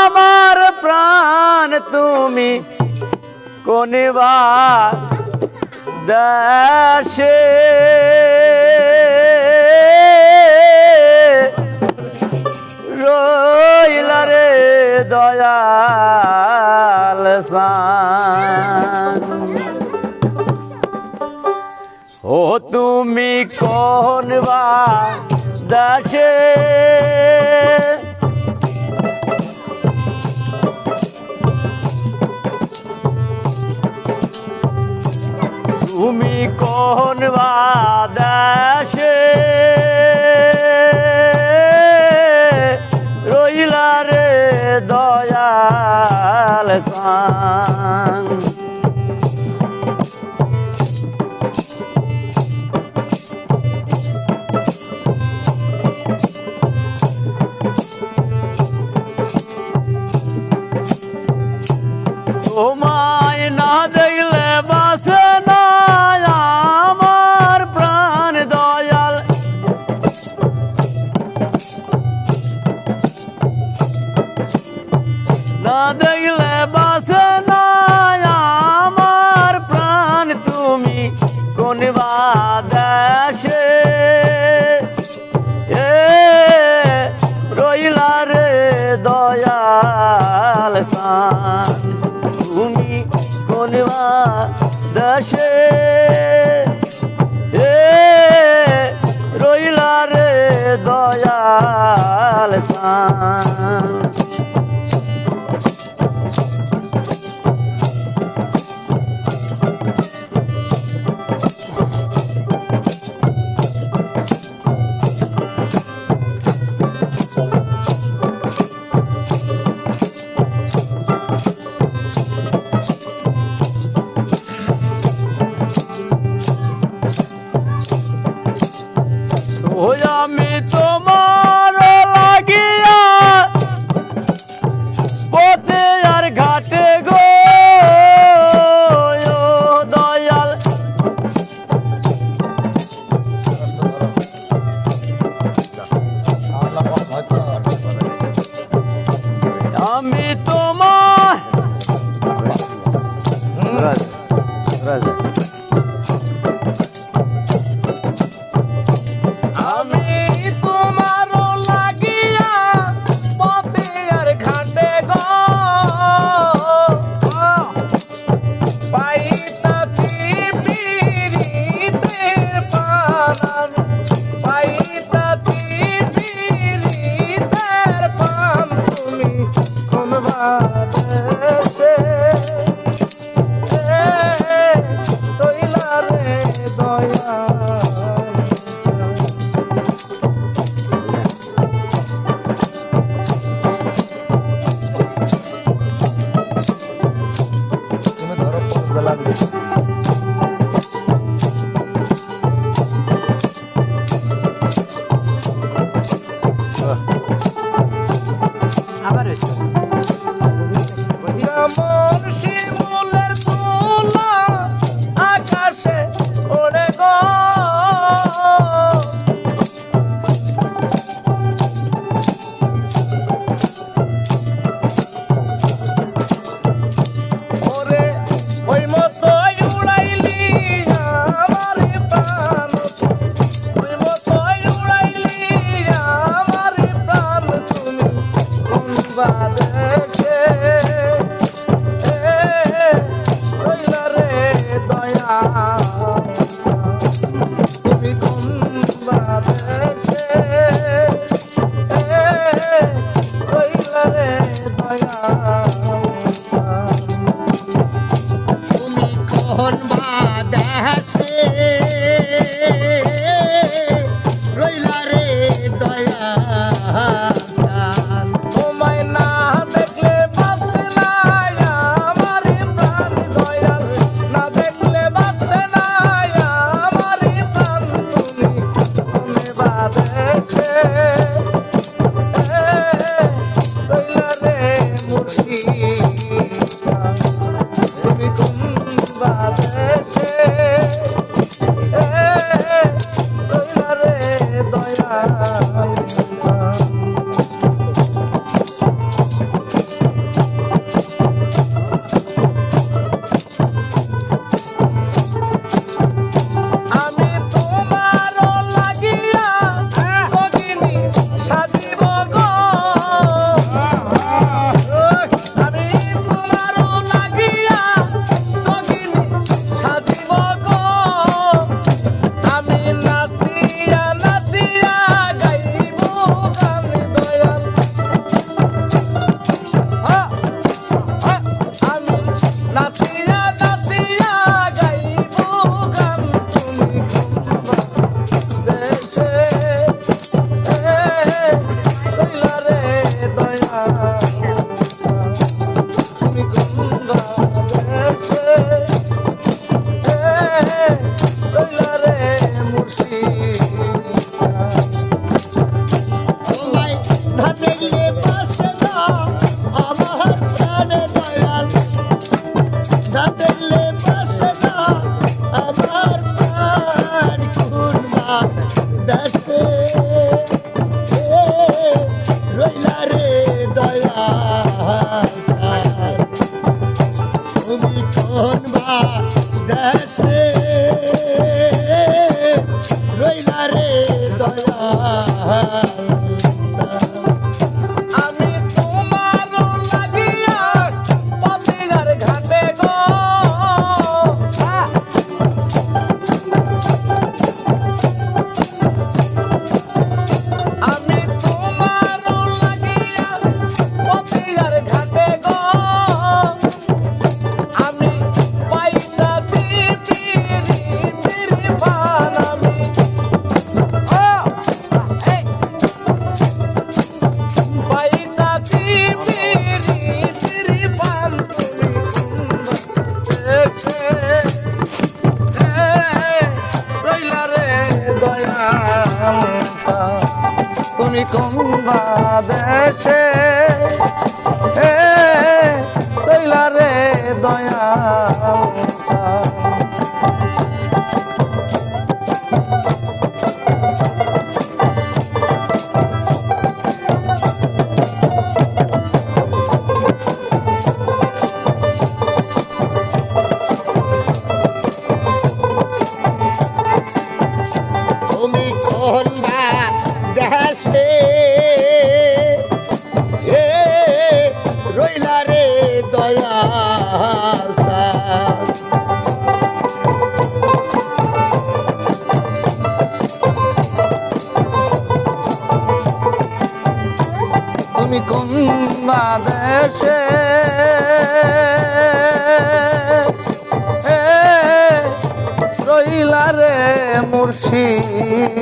আমার প্রাণ তুমি কোনিবা দেশে? রইলা রে দয়াল সান ও তুমি কোন বা দেশে তুমি কোন বা দেশে বাদেশে এ রইলা রে দয়াল তুমি কোন দেশে এ রইলা রে দয়াল সান Olha! করেছো রেখে Hey! তুমি কোন দেশে কাছে এ রইলা রে দয়াল তুমি কোন দেশে? রইলা রে মুর্শিদ।